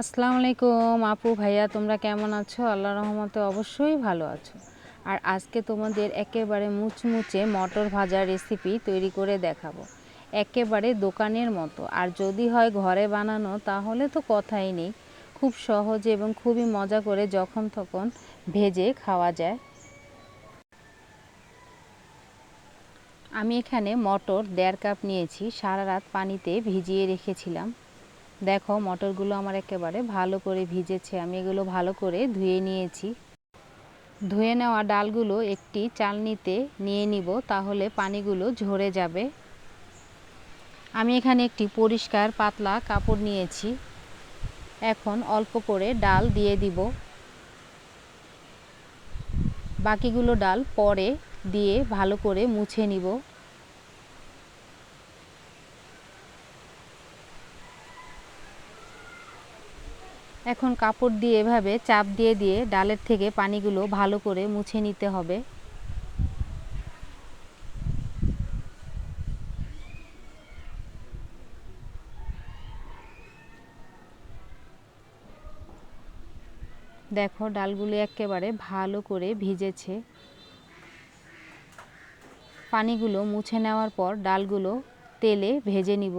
আসসালামু আলাইকুম আপু, ভাইয়া, তোমরা কেমন আছো? আল্লাহ রহমতে অবশ্যই ভালো আছো। আর আজকে তোমাদের একেবারে মুচমুচে মটর ভাজার রেসিপি তৈরি করে দেখাবো। একেবারে দোকানের মতো। আর যদি হয় ঘরে বানানো, তাহলে তো কথাই নেই। খুব সহজে এবং খুবই মজা করে যখন তখন ভেজে খাওয়া যায়। আমি এখানে মটর দেড় কাপ নিয়েছি। সারা রাত পানিতে ভিজিয়ে রেখেছিলাম। দেখো মটরগুলো আমার একেবারে ভালো করে ভিজেছে। আমি এগুলো ভালো করে ধুয়ে নিয়েছি। ধুয়ে নেওয়া ডালগুলো একটি চালনিতে নিয়ে নিব, তাহলে পানিগুলো ঝরে যাবে। আমি এখানে একটি পরিষ্কার পাতলা কাপড় নিয়েছি। এখন অল্প করে ডাল দিয়ে দিব। বাকিগুলো ডাল পরে দিয়ে ভালো করে মুছে নিব। এখন কাপড় দিয়ে এভাবে চাপ দিয়ে দিয়ে ডালের থেকে পানিগুলো ভালো করে মুছে নিতে হবে। দেখো ডালগুলো একেবারে ভালো করে ভিজেছে। পানিগুলো মুছে নেওয়ার পর ডালগুলো তেলে ভেজে নিব।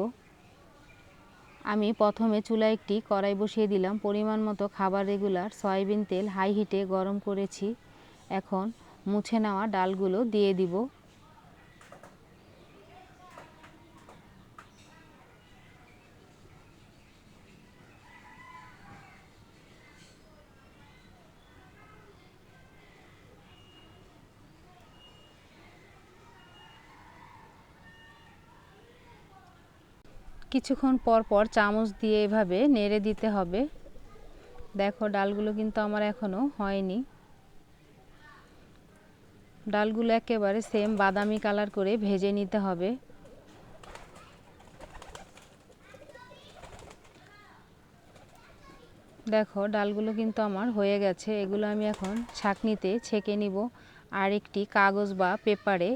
আমি প্রথমে চুলা একটি কড়াই বসিয়ে দিলাম। পরিমাণ মতো খাবার রেগুলার, সয়াবিন তেল হাই হিটে গরম করেছি। এখন মুছে নেওয়া ডালগুলো দিয়ে দিব। কিছুক্ষণ পর পর চামচ দিয়ে এভাবে নেড়ে দিতে হবে। দেখো, ডালগুলো কিন্তু আমার এখনও হয়নি। ডালগুলো একেবারে সেম বাদামি কালার করে ভেজে নিতে হবে। দেখো, ডালগুলো কিন্তু আমার হয়ে গেছে। এগুলো আমি এখন ছাঁকনিতে ছেঁকে নিব আর একটি কাগজ বা পেপারে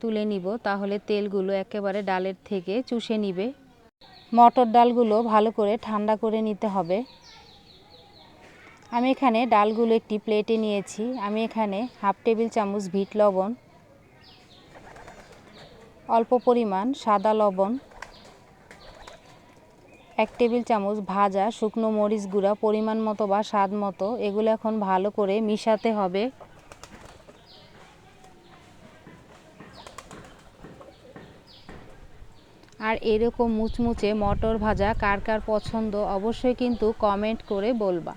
তুলে নিব। তাহলে তেলগুলো একেবারে ডালের থেকে চুষে নিবে। মটর ডালগুলো ভালো করে ঠান্ডা করে নিতে হবে। আমি এখানে ডালগুলো একটি প্লেটে নিয়েছি। আমি এখানে হাফ টেবিল চামচ ভিট লবণ, অল্প পরিমাণ সাদা লবণ, এক টেবিল চামচ ভাজা শুকনো মরিচ গুঁড়া, পরিমাণ মতো বা স্বাদ মতো, এগুলো এখন ভালো করে মিশাতে হবে। আর এরকম মুচমুচে মটর ভাজা কার কার পছন্দ অবশ্যই কিন্তু কমেন্ট করে বলবা।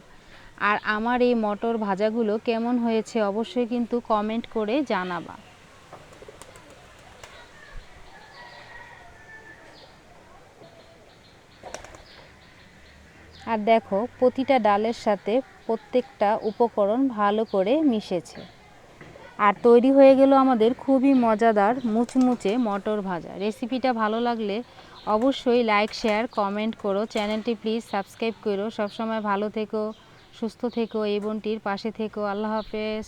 আর আমার এই মটর ভাজাগুলো কেমন হয়েছে অবশ্যই কিন্তু কমেন্ট করে জানাবা। আর দেখো, প্রতিটা ডালের সাথে প্রত্যেকটা উপকরণ ভালো করে মিশেছে। আর তৈরি হয়ে গেল আমাদের খুবই মজাদার মুচমুচে মটর ভাজা। রেসিপিটা ভালো লাগলে অবশ্যই লাইক শেয়ার কমেন্ট করো। চ্যানেলটি প্লিজ সাবস্ক্রাইব করো। সবসময় ভালো থেকো, সুস্থ থেকো, এই বোনটির পাশে থেকো। আল্লাহ হাফেজ।